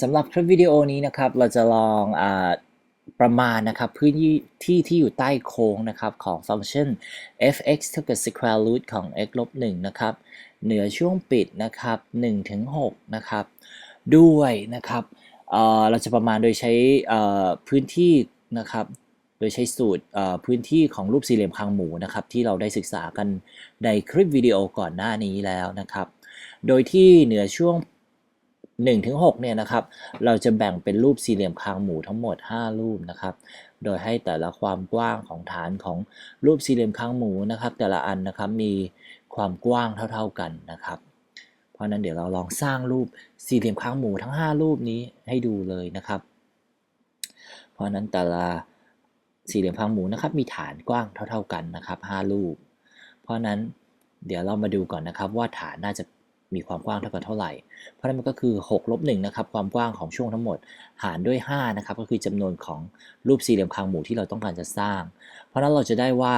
สำหรับคลิปวิดีโอนี้นะครับเราจะลองอประมาณนะครับพื้นที่ที่ที่อยู่ใต้โค้งนะครับของฟังก์ชัน f(x) เท่ากับ square root ของ x ลบ1นะครับเหนือช่วงปิดนะครับ1ถึง6นะครับด้วยนะครับเเราจะประมาณโดยใช้พื้นที่นะครับโดยใช้สูตรพื้นที่ของรูปสี่เหลี่ยมคางหมูนะครับที่เราได้ศึกษากันในคลิปวิดีโอก่อนหน้านี้แล้วนะครับ โดยที่เหนือช่วง 1ถึง6เนี่ยนะครับ เราจะแบ่งเป็นรูปสี่เหลี่ยมคางหมูทั้งหมด 5 รูปนะครับ โดยให้แต่ละความกว้างของฐานของรูปสี่เหลี่ยมคางหมูนะครับ แต่ละอันนะครับมีความกว้างเท่า ๆกันนะครับ เพราะนั้นเดี๋ยวเราลองสร้างรูปสี่เหลี่ยมคางหมูทั้ง 5 รูปนี้ให้ดูเลยนะครับ เพราะนั้นแต่ละสี่เหลี่ยมคางหมูนะครับมีฐานกว้างเท่า ๆกันนะครับ 5 รูป เพราะนั้นเดี๋ยวเรามาดูก่อนนะครับว่าฐานน่าจะ มีความกว้างเท่ากับเท่าไหร่ เพราะนั้นมันก็คือ6ลบ1นะครับความกว้างของช่วงทั้งหมด หารด้วย5นะครับก็คือจำนวนของรูปสี่เหลี่ยมคางหมูที่เราต้องการจะสร้าง เพราะนั้นเราจะได้ว่า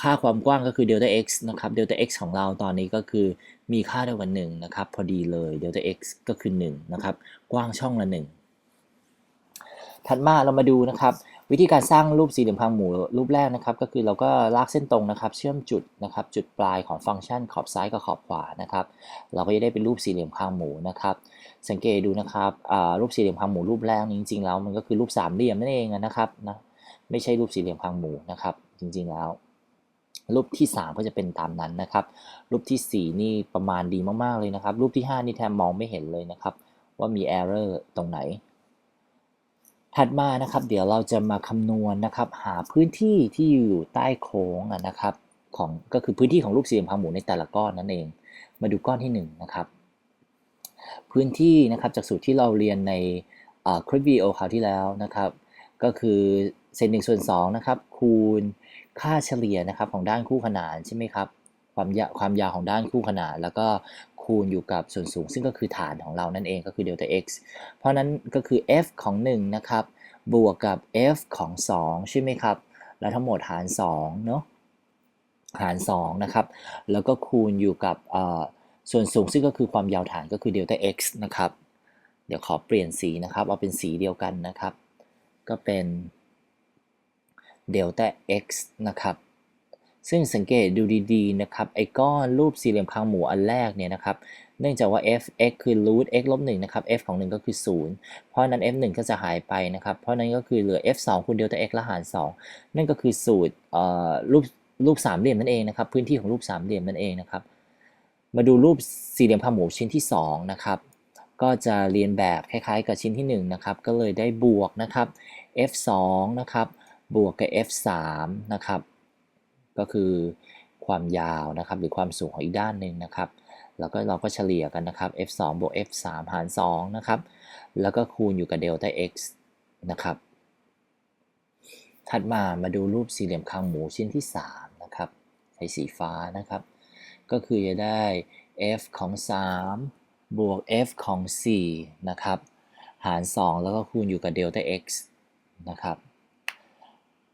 ค่าความกว้างก็คือเดลต้า x นะครับเดลต้า x ของเราตอนนี้ก็คือมีค่าเท่ากับ1นะครับพอดีเลยเดลต้า x ก็คือ1นะครับกว้างช่องละ1ถัดมาเรามาดูนะครับ วิธีการสร้างรูปสี่เหลี่ยมคางหมูรูปแรกนะครับ ก็คือเราก็ลากเส้นตรงนะครับ เชื่อมจุดนะครับ จุดปลายของฟังก์ชันขอบซ้ายกับขอบขวานะครับ เราก็จะได้เป็นรูปสี่เหลี่ยมคางหมูนะครับ สังเกตดูนะครับรูปสี่เหลี่ยมคางหมูรูปแรกนี้จริงๆแล้วมันก็คือรูปสามเหลี่ยมนั่นเองนะครับนะไม่ใช่รูปสี่เหลี่ยมคางหมูนะครับ จริงๆแล้ว รูปที่ 3 ก็จะเป็นตามนั้นนะครับ รูปทีสี่ 4 นี่ประมาณดีมากๆเลยนะครับ รูปที่ 5 นี่แทบมองไม่เห็นเลยนะครับ ว่ามี error ตรงไหน ถัดมานะครับเดี๋ยวเราจะมาคำนวณนะครับ หาพื้นที่ที่อยู่ใต้โค้งนะครับของก็คือพื้นที่ของรูปสี่เหลี่ยมคางหมูในแต่ละก้อนนั่นเอง มาดูก้อนที่1นนะครับ พื้นที่นะครับจากสูตรที่เราเรียนในคลิปวิดีโอคราวที่แล้วนะครับ ก็คือเศษหนึ่งส่วนสองนะครับคูณค่าเฉลี่ยนะครับของด้านคู่ขนานใช่ไหมครับความยาวความยาวของด้านคู่ขนาน แล้วก็ คูณอยู่กับส่วนสูง ซึ่งก็คือฐานของเรานั่นเองก็คือเดลต้า x เพราะนั้นก็คือ f ของ 1 นะครับ บวกกับ f ของ 2 ใช่ไหมครับ แล้วทั้งหมดหาร2เนาะหาร2นะครับ แล้วก็คูณอยู่กับส่วนสูงซึ่งก็คือความยาวฐานก็คือเดลต้า x นะครับ เดี๋ยวขอเปลี่ยนสีนะครับ เอาเป็นสีเดียวกันนะครับ ก็เป็นเดลต้า x นะครับ ซึ่งสังเกตดูดีๆนะครับไอ้ก้อนรูปสี่เหลี่ยมคางหมูอันแรกเนี่ยนะครับเนื่องจากว่า f x คือ root x ลบ1นะครับ f ของ 1 ก็คือ 0 เพราะนั้น f 1ก็จะหายไปนะครับ เพราะนั้นก็คือเหลือ f 2คูณเดลต้า x ละหาร 2 นั่นก็คือสูตรรูปรูปสามเหลี่ยมนั่นเองนะครับ พื้นที่ของรูปสามเหลี่ยมนั่นเองนะครับ มาดูรูปสี่เหลี่ยมคางหมูชิ้นที่2นะครับ ก็จะเรียนแบบคล้ายๆ กับชิ้นที่1นะครับ ก็เลยได้บวกนะครับ f 2นะครับ บวกกับ f 3นะครับ ก็คือความยาวนะครับหรือความสูงของอีกด้านหนึ่งนะครับ แล้วก็เราก็เฉลี่ยกันนะครับ f 2 บวก f 3 หาร2นะครับ แล้วก็คูณอยู่กับเดลต้า x นะครับ ถัดมามาดูรูปสี่เหลี่ยมคางหมูชิ้นที่3นะครับใช้สีฟ้านะครับ ก็คือจะได้ f ของ 3 บวก f ของ 4 นะครับ หาร 2 แล้วก็คูณอยู่กับเดลต้า x นะครับ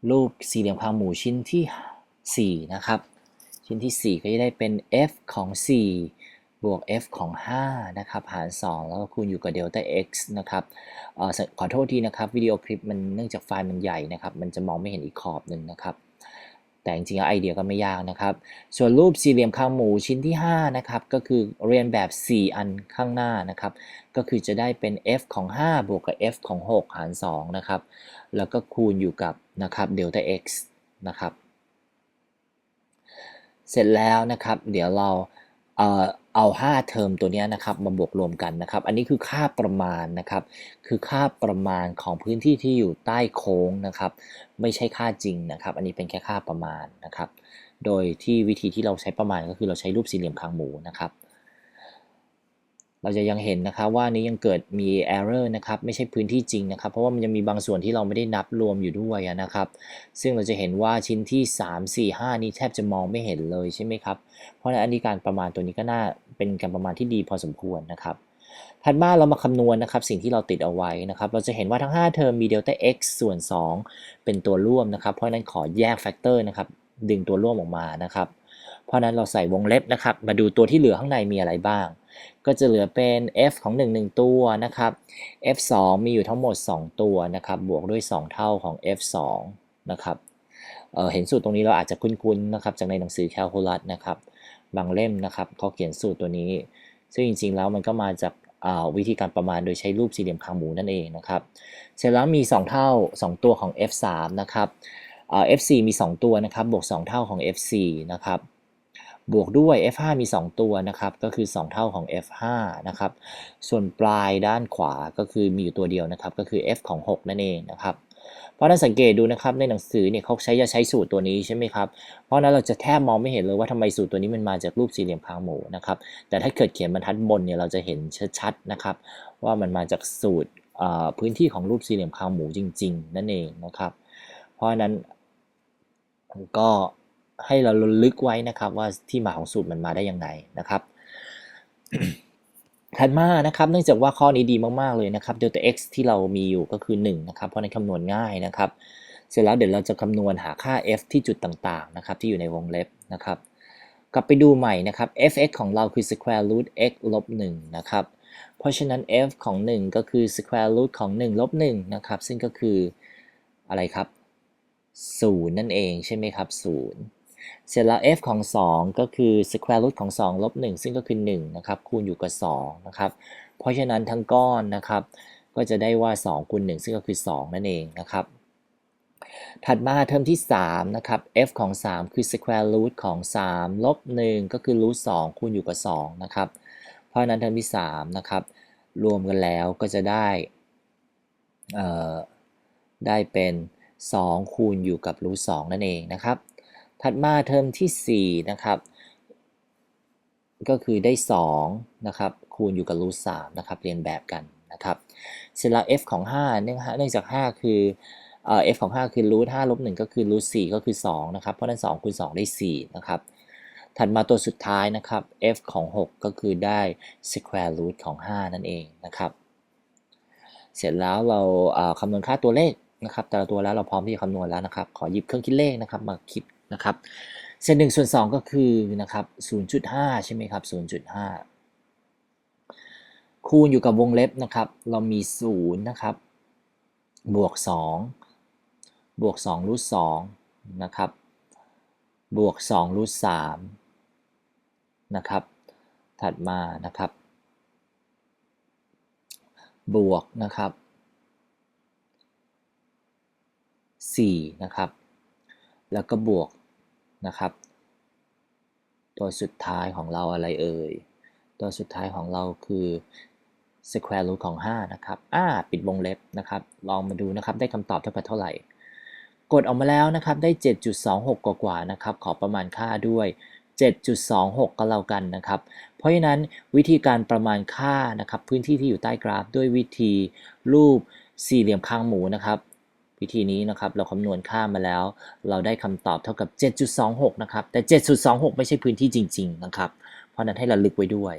รูปสี่เหลี่ยมคางหมูชิ้นที่ 4 นะครับ ชิ้นที่ 4 ก็จะได้เป็น f ของ 4 บวก f ของ 5 นะครับ หาร 2 แล้วก็คูณอยู่กับเดลต้า x นะครับออขอโทษทีนะครับ วิดีโอคลิปมันเนื่องจากไฟล์มันใหญ่นะครับ มันจะมองไม่เห็นอีกขอบหนึ่งนะครับ แต่จริงๆไอเดียก็ไม่ยากนะครับ ส่วนรูปสี่เหลี่ยมคางหมูชิ้นที่ 5 นะครับ ก็คือเรียนแบบ 4 อันข้างหน้านะครับ ก็คือจะได้เป็น f ของ 5 บวกกับ f ของ 6 หาร 2 นะครับ แล้วก็คูณอยู่กับนะครับเดลต้า x นะครับ เสร็จแล้วนะครับ เดี๋ยวเราเออเอา 5 เทอมตัวนี้นะครับมาบวกรวมกันนะครับ อันนี้คือค่าประมาณนะครับ คือค่าประมาณของพื้นที่ที่อยู่ใต้โค้งนะครับ ไม่ใช่ค่าจริงนะครับ อันนี้เป็นแค่ค่าประมาณนะครับ โดยที่วิธีที่เราใช้ประมาณก็คือเราใช้รูปสี่เหลี่ยมคางหมูนะครับ เราจะยังเห็นนะครับว่านี้ยังเกิดมี error นะครับไม่ใช่พื้นที่จริงนะครับ เพราะว่ามันยังมีบางส่วนที่เราไม่ได้นับรวมอยู่ด้วยนะครับ ซึ่งเราจะเห็นว่าชิ้นที่ 3 4 5 นี้แทบจะมองไม่เห็นเลยใช่ไหมครับ เพราะฉะนั้นอันนี้การประมาณตัวนี้ก็น่าเป็นการประมาณที่ดีพอสมควรนะครับถัดมาเรามาคำนวณนะครับสิ่งที่เราติดเอาไว้นะครับ เราจะเห็นว่าทั้ง 5 เทอมมีเดลต้า x ส่วน 2 เป็นตัวร่วมนะครับ เพราะนั้นขอแยกแฟกเตอร์นะครับดึงตัวร่วมออกมานะครับ เพราะฉะนั้นเราใส่วงเล็บนะครับ มาดูตัวที่เหลือข้างในมีอะไรบ้าง ก็จะเหลือเป็น f ของ 1 1 ตัวนะครับ f 2มีอยู่ทั้งหมด 2 ตัวนะครับ บวกด้วย 2 เท่าของ f 2นะครับเเห็นสูตรตรงนี้เราอาจจะคุ้นๆนะครับ จากในหนังสือแคลคูลัสนะครับ บางเล่มนะครับเขาเขียนสูตรตัวนี้ ซึ่งจริงๆแล้วมันก็มาจากวิธีการประมาณโดยใช้รูปสี่เหลี่ยมคางหมูนั่นเองนะครับ เสร็จแล้วมี 2 เท่า 2 ตัวของ f 3นะครับ f4 มี 2 ตัวนะครับ บวก 2 เท่าของ f4 นะครับ บวกด้วย f5 มี 2 ตัวนะครับ ก็คือ 2 เท่าของ f5 นะครับ ส่วนปลายด้านขวาก็คือมีอยู่ตัวเดียวนะครับ ก็คือ f ของ 6 นั่นเองนะครับ เพราะนั้นสังเกตดูนะครับในหนังสือเนี่ยเขาใช้จะใช้สูตรตัวนี้ใช่ไหมครับ เพราะนั้นเราจะแทบมองไม่เห็นเลยว่าทำไมสูตรตัวนี้มันมาจากรูปสี่เหลี่ยมคางหมูนะครับ แต่ถ้าเกิดเขียนบรรทัดบนเนี่ยเราจะเห็นชัดๆนะครับ ว่ามันมาจากสูตรพื้นที่ของรูปสี่เหลี่ยมคางหมูจริง ๆ นั่นเองนะครับ เพราะนั้นก็ ให้เราลึกไว้นะครับว่าที่มาของสูตรมันมาได้ยังไงนะครับถัดมานะครับเนื่องจากว่าข้อนี้ดีมากๆเลยนะครับ delta x ที่เรามีอยู่ก็คือ1นะครับเพราะในนคำนวณง่ายนะครับ เสร็จแล้วเดี๋ยวเราจะคำนวณหาค่า f ที่จุดต่างๆนะครับที่อยู่ในวงเล็บนะครับ กลับไปดูใหม่นะครับ f(x) ของเราคือ square root x ลบ1นะครับเพราะฉะนั้น f ของ 1 ก็คือ square root ของ1ลบ1นะครับซึ่งก็คืออะไรครับ0นั่นเองใช่ไหมครับ0 เสร็จแล้ว f ของ 2 ก็คือ square root ของ 2 ลบ 1 ซึ่งก็คือ1นะครับคูณอยู่กับ2นะครับเพราะฉะนั้นทั้งก้อนนะครับ ก็จะได้ว่า 2คูณ1ซึ่งก็คือ 2 นั่นเองนะครับ ถัดมาเทอมที่ 3 นะครับ f ของ 3 คือ square root ของ 3 ลบ 1 ก็คือ root 2คูณอยู่กับ 2 นะครับ เพราะฉะนั้นเทอมที่ 3 นะครับ รวมกันแล้วก็จะได้ได้เป็น 2 คูณอยู่กับ root 2นั่นเองนะครับ ถัดมาเทอมที่ 4 นะครับ ก็คือได้2นะครับคูณอยู่กับ root 3นะครับเรียนแบบกันนะครับเสร็จแล้ว f ของ5เนื่องจาก 5 คือ f ของ 5 คือ root 5ลบ1ก็คือ root 4ก็คือ2นะครับ เพราะนั้น2คูณ2ได้4นะครับถัดมาตัวสุดท้ายนะครับ f ของ 6 ก็คือได้ square root ของ 5 นั่นเองนะครับ เสร็จแล้วเราคำนวณค่าตัวเลขนะครับ แต่ละตัวแล้วเราพร้อมที่จะคำนวณแล้วนะครับ ขอหยิบเครื่องคิดเลขนะครับ มาคิด นะครับเศษ1ส่วน2ก็คือนะครับ0.5ใช่ไหมครับ0.5คูณอยู่กับวงเล็บนะครับ เรามี0นะครับ บวก2บวก2รูท2นะครับ บวก2รูท3นะครับ ถัดมานะครับ บวกนะครับ4นะครับ แล้วก็บวก นะครับ ตัวสุดท้ายของเราอะไรเอ่ย ตัวสุดท้ายของเราคือ square root ของ 5 นะครับ อ่า ปิดวงเล็บนะครับ ลองมาดูนะครับ ได้คำตอบเท่ากับเท่าไหร่ กดออกมาแล้วนะครับ ได้ 7.26 กว่าๆนะครับ ขอประมาณค่าด้วย 7.26 ก็แล้วกันนะครับ เพราะฉะนั้นวิธีการประมาณค่านะครับ พื้นที่ที่อยู่ใต้กราฟด้วยวิธีรูปสี่เหลี่ยมคางหมูนะครับ วิธีนี้นะครับเราคำนวณค่ามาแล้ว เราได้คำตอบเท่ากับ 7.26 นะครับ แต่ 7.26 ไม่ใช่พื้นที่จริง ๆ นะครับ เพราะนั้นให้ระลึกไว้ด้วย